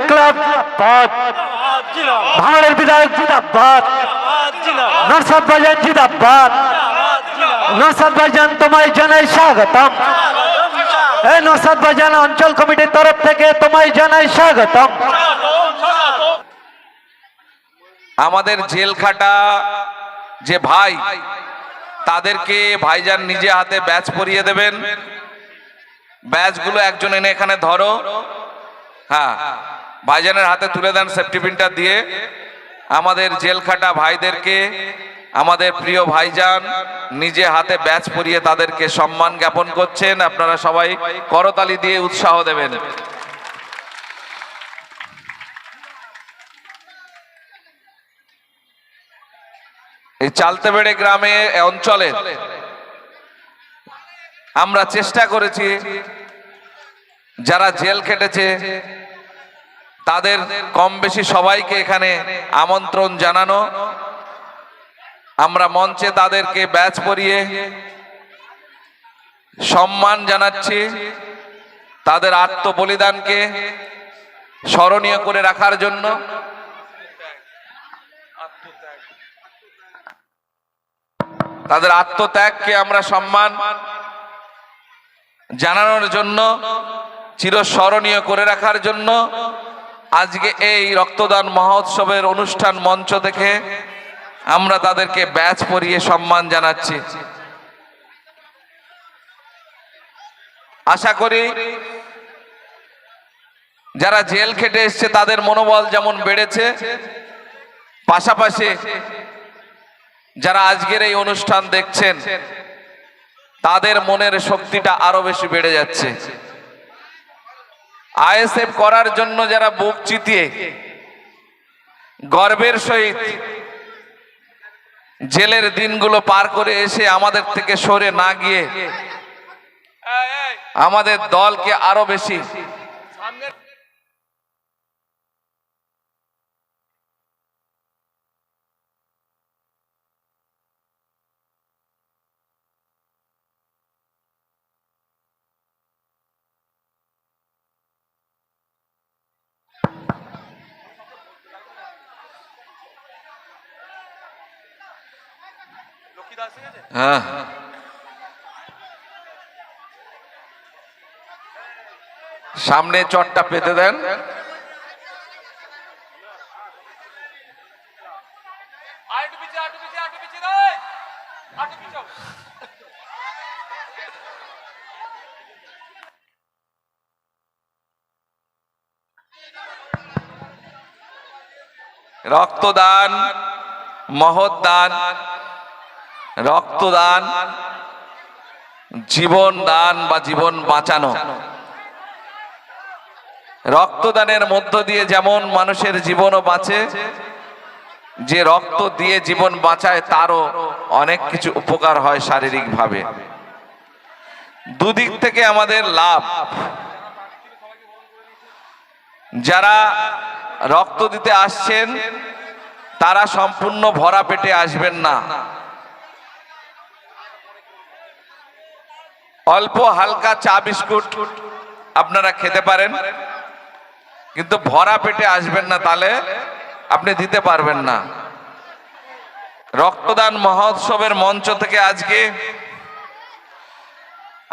জিন্দাবাদ ভাঙড়ের বিধায়ক জিন্দাবাদ নরসাদ ভাইজান জিন্দাবাদ নরসাদ ভাইজান তোমায় জানাই স্বাগতম। এই নরসাদ ভাইজান অঞ্চল কমিটির তরফ থেকে তোমায় জানাই স্বাগতম। আমাদের জেল খাটা যে ভাই, তাদেরকে ভাইজান নিজে হাতে ব্যাচ পরিয়ে দেবেন। ব্যাচগুলো একজন এনে এখানে ধরো। হ্যাঁ। ভাইজানের হাতে তুলে দেন সেফটি পিনটা দিয়ে। আমাদের জেল খাটা ভাইদেরকে, আমাদের প্রিয় ভাইজান নিজে হাতে ব্যাচ পরিয়ে তাদেরকে সম্মান জ্ঞাপন করছেন। আপনারা সবাই করতালি দিয়ে উৎসাহ দেবেন। এই চালতেবেড়ে গ্রামে অঞ্চলে আমরা চেষ্টা করেছি, যারা জেল খেটেছে তাদের কম বেশি সবাইকে এখানে আমন্ত্রণ জানানো। আমরা মঞ্চে তাদেরকে ব্যাচ পরিয়ে সম্মান জানাচ্ছি, তাদের আত্মবলিদানকে স্মরণীয় করে রাখার জন্য। তাদের আত্মত্যাগকে আমরা সম্মান জানানোর জন্য, চিরস্মরণীয় করে রাখার জন্য। আজকে এই রক্তদান মহোৎসবের অনুষ্ঠান মঞ্চ থেকে আমরা তাদেরকে ব্যাচ পরিয়ে সম্মান জানাচ্ছি। আশা করি যারা জেল খেটে এসছে, তাদের মনোবল যেমন বেড়েছে, পাশাপাশি যারা আজকের এই অনুষ্ঠান দেখছেন, তাদের মনের শক্তিটা আরও বেশি বেড়ে যাচ্ছে। আইএসএফ করার জন্য যারা বুক চিতিয়ে, গর্বের সহিত জেলের দিনগুলো পার করে এসে আমাদের থেকে সরে না গিয়ে, আমাদের দলকে আরও বেশি হ্যাঁ। সামনে চটটা পেতে দেন। রক্তদান মহৎ দান রক্তদান জীবন দান বা জীবন বাঁচানো। রক্তদানের মধ্য দিয়ে যেমন মানুষের জীবনও বাঁচে, যে রক্ত দিয়ে জীবন বাঁচায়, তারও অনেক কিছু উপকার হয় শারীরিকভাবে। দুদিক থেকে আমাদের লাভ। যারা রক্ত দিতে আসছেন, তারা সম্পূর্ণ ভরা পেটে আসবেন না। অল্প হালকা চা বিস্কুট আপনারা খেতে পারেন। কিন্তু ভরা পেটে আসবেন না, তাহলে আপনি দিতে পারবেন না। রক্তদান মহোৎসবের মঞ্চ থেকে আজকে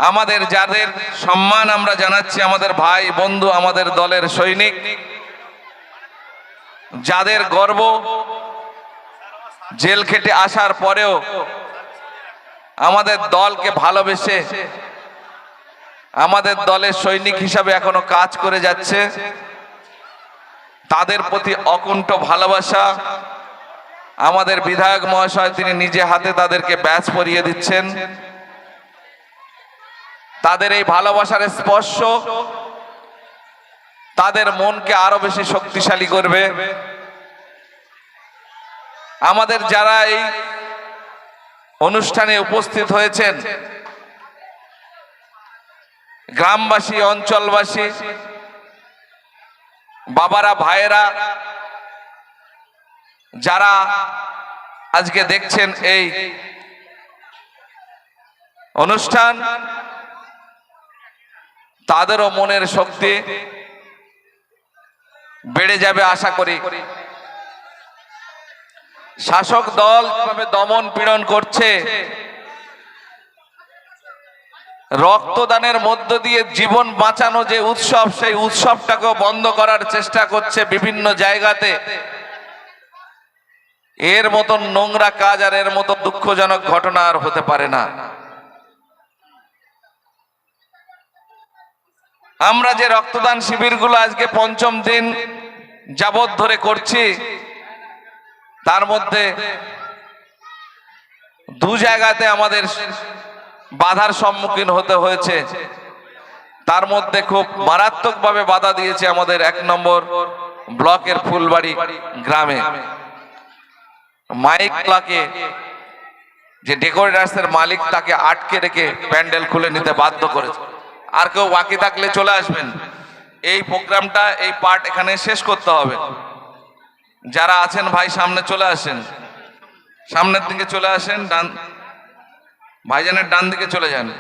আমাদের যাদের সম্মান আমরা জানাচ্ছি, আমাদের ভাই, বন্ধু, আমাদের দলের সৈনিক, যাদের গর্ব, জেল খেটে আসার পরেও আমাদের দলকে ভালোবেসে আমাদের দলের সৈনিক হিসাবে এখনও কাজ করে যাচ্ছে। তাদের প্রতি অকুণ্ঠ ভালোবাসা, আমাদের বিধায়ক মহাশয় তিনি নিজে হাতে তাদেরকে ব্যাচ পরিয়ে দিচ্ছেন। তাদের এই ভালোবাসার স্পর্শ তাদের মনকে আরও বেশি শক্তিশালী করবে। আমাদের যারা এই অনুষ্ঠানে উপস্থিত হয়েছেন গ্রামবাসী, অঞ্চলবাসী, বাবারা, ভাইয়েরা, যারা আজকে দেখছেন এই অনুষ্ঠান, তাদেরও মনের শক্তি বেড়ে যাবে আশা করি। শাসক দল যেভাবে দমন পীড়ন করছে, রক্তদানের মধ্য দিয়ে জীবন বাঁচানো যে উৎসব, সেই উৎসবটাকেও বন্ধ করার চেষ্টা করছে বিভিন্ন জায়গাতে। এর মতন নোংরা কাজ আর এর মতো দুঃখজনক ঘটনা আর হতে পারে না। আমরা যে রক্তদান শিবিরগুলো আজকে পঞ্চম দিন যাবৎ ধরে করছি তার মধ্যে দু জায়গাতে আমাদের বাধার সম্মুখীন হতে হয়েছে। তার মধ্যে খুব মারাত্মকভাবে বাধা দিয়েছে আমাদের এক নম্বর ব্লকের ফুলবাড়ি গ্রামে। মাইক মাইকলাকে যে ডেকোরেটার্সের মালিক তাকে আটকে রেখে প্যান্ডেল খুলে নিতে বাধ্য করেছে। আর কেউ বাকি থাকলে চলে আসবেন। এই প্রোগ্রামটা, এই পার্ট এখানে শেষ করতে হবে। যারা আছেন ভাই, সামনে চলে আসেন। সামনের দিকে চলে আসেন, ডান ভাইজানের ডান দিকে চলে যান।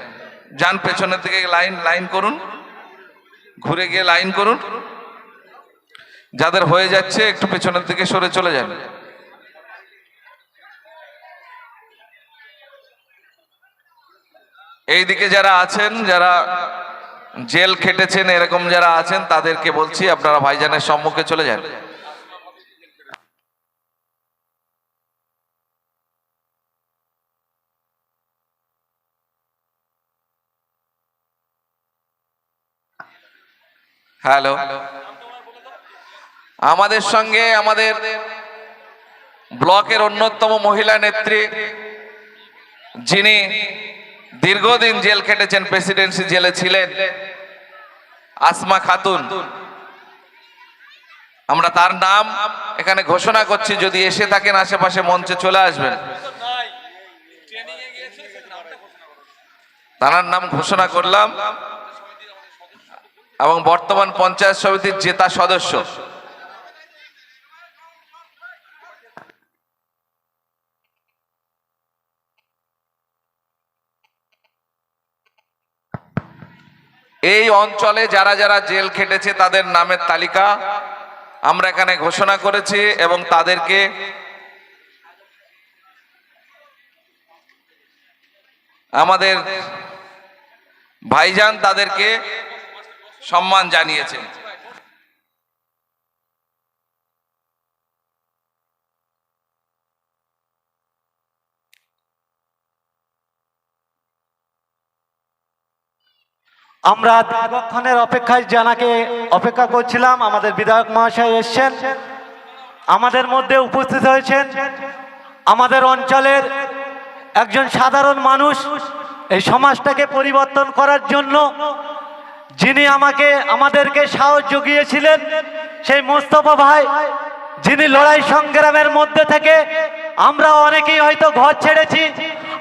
যান পেছনের দিকে লাইন লাইন করুন। ঘুরে গিয়ে লাইন করুন। যাদের হয়ে যাচ্ছে, একটু পেছনের দিকে সরে চলে যান। এইদিকে যারা আছেন, যারা জেল খেটেছেন, এরকম যারা আছেন, তাদেরকে বলছি, আপনারা ভাইজানের সম্মুখে চলে যান। হ্যালো। আমাদের সঙ্গে আমাদের ব্লকের অন্যতম মহিলা নেত্রী যিনি দীর্ঘদিন জেল খেটেছেন প্রেসিডেন্সি জেলে ছিলেন আসমা খাতুন। আমরা তার নাম এখানে ঘোষণা করছি যদি এসে থাকেন আশেপাশে মঞ্চে চলে আসবেন। তার নাম ঘোষণা করলাম। এবং বর্তমান পঞ্চায়েত সমিতির জেতা সদস্য। এই অঞ্চলে যারা যারা জেল খেটেছে তাদের নামের তালিকা আমরা এখানে ঘোষণা করেছি এবং তাদেরকে আমাদের ভাইজান তাদেরকে সম্মান জানিয়েছেন আমরা দীর্ঘক্ষণের অপেক্ষায় জানাকে অপেক্ষা করছিলাম, আমাদের বিধায়ক মহাশয় এসছেন। আমাদের মধ্যে উপস্থিত হয়েছেন আমাদের অঞ্চলের একজন সাধারণ মানুষ। এই সমাজটাকে পরিবর্তন করার জন্য যিনি আমাকে, আমাদেরকে সাহস জুগিয়েছিলেন, সেই মোস্তফা ভাই, যিনি লড়াই সংগ্রামের মধ্যে থেকে, আমরা অনেকেই হয়তো ঘর ছেড়েছি,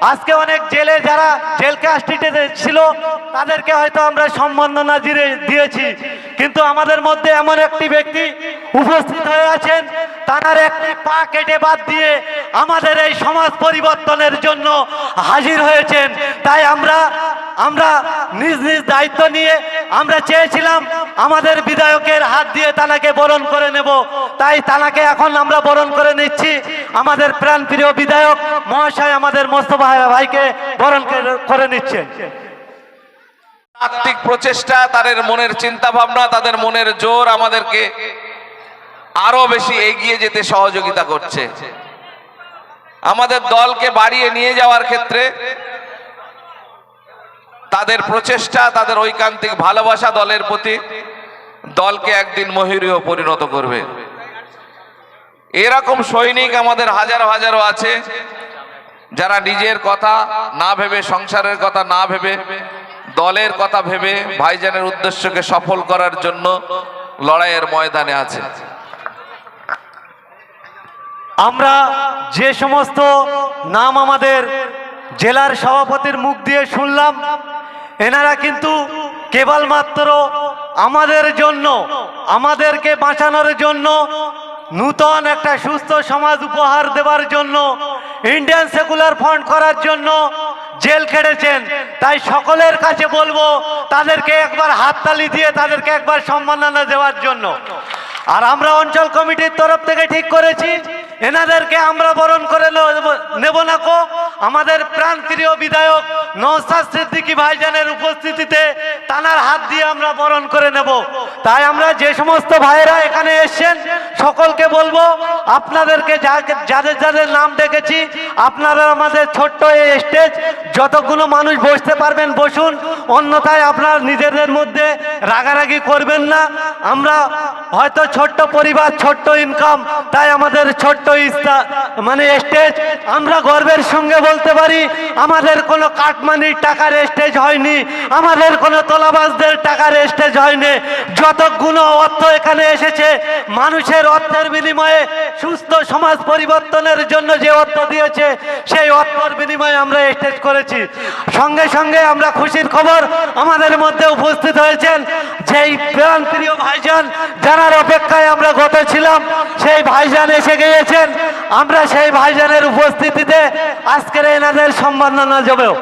আজকে অনেক জেলে যারা জেল কাস্টিতে ছিল, তাদেরকে হয়তো আমরা সম্বর্ধনা দিয়ে- দিয়েছি। কিন্তু আমাদের মধ্যে এমন একটি ব্যক্তি উপস্থিত হয়ে আছেন, তার একটি পা কেটে বাদ দিয়ে আমাদের এই সমাজ পরিবর্তনের জন্য হাজির হয়েছেন। তাই আমরা আমরা নিজ নিজ দায়িত্ব নিয়ে আমরা চেয়েছিলাম আমাদের বিধায়কের হাত দিয়ে তানাকে বরণ করে নেব। তাই তানাকে এখন আমরা বরণ করে নিচ্ছি। আমাদের প্রাণপ্রিয় বিধায়ক মহাশয় আমাদের মোস্তফা ভাইকে বরণ করে- নিচ্ছেন। আত্মিক প্রচেষ্টা, তাদের মনের চিন্তা ভাবনা তাদের মনের জোর আমাদেরকে আরও বেশি এগিয়ে যেতে সহযোগিতা করছে। আমাদের দলকে বাড়িয়ে নিয়ে যাওয়ার ক্ষেত্রে প্রচেষ্টা, তাদের ঐকান্তিক ভালোবাসা দলের প্রতি দলকে একদিন মহিরীয় পরিণত করবে। এরকম সৈনিক আমাদের হাজারো হাজারও আছে, যারা নিজের কথা না ভেবে, সংসারের কথা না ভেবে, দলের কথা ভেবে ভাইজানের উদ্দেশ্যকে সফল করার জন্য লড়াইয়ের ময়দানে আছে। আমরা যে সমস্ত নাম আমাদের জেলার সভাপতির মুখ দিয়ে শুনলাম এনারা কিন্তু কেবলমাত্র আমাদের জন্য, আমাদেরকে বাঁচানোর জন্য, নূতন একটা সুস্থ সমাজ উপহার দেওয়ার জন্য, ইন্ডিয়ান সেকুলার ফান্ড করার জন্য জেল খেটেছেন। তাই সকলের কাছে বলব, তাদেরকে একবার হাততালি দিয়ে তাদেরকে একবার সম্মাননা দেওয়ার জন্য। আর আমরা অঞ্চল কমিটির তরফ থেকে ঠিক করেছি এনাদেরকে আমরা বরণ করে নেব না কো। আমাদের প্রাণপ্রিয় বিধায়ক নৌসাদ সিদ্দিকী ভাইজানের উপস্থিতিতে টানার হাত দিয়ে আমরা বরণ করে নেব। তাই আমরা যে সমস্ত ভাইয়েরা এখানে এসছেন, সকলকে বলব, আপনাদেরকে যাদের যাদের নাম ডেকেছি, আপনারা আমাদের ছোট্ট এই স্টেজ যতগুলো মানুষ বসতে পারবেন, বসুন। অন্যথায় আপনার নিজেদের মধ্যে রাগারাগি করবেন না। আমরা হয়তো ছোট্ট পরিবার, ছোট্ট ইনকাম তাই আমাদের ছোট্ট মানে স্টেজ আমরা গর্বের সঙ্গে বলতে পারি, আমাদের কোনো কাটমানির টাকার স্টেজ হয়নি, আমাদের কোনো তোলাবাজদের টাকার স্টেজ হয়নি। যতগুলো অর্থ এখানে এসেছে? মানুষের অর্থের বিনিময়ে সুস্থ সমাজ পরিবর্তনের জন্য যে অর্থ দিয়েছে, সেই অর্থের বিনিময়ে আমরা স্টেজ করেছি। সঙ্গে সঙ্গে আমরা খুশির খবর আমাদের মধ্যে উপস্থিত হয়েছেন যেই প্রাণ প্রিয় ভাইজান জানার অপেক্ষায় আমরা গত ছিলাম, সেই ভাইজান এসে গিয়েছেন। আমরা সেই ভাইজানের উপস্থিতিতে আজকের এনাদের সম্মাননা যাবেও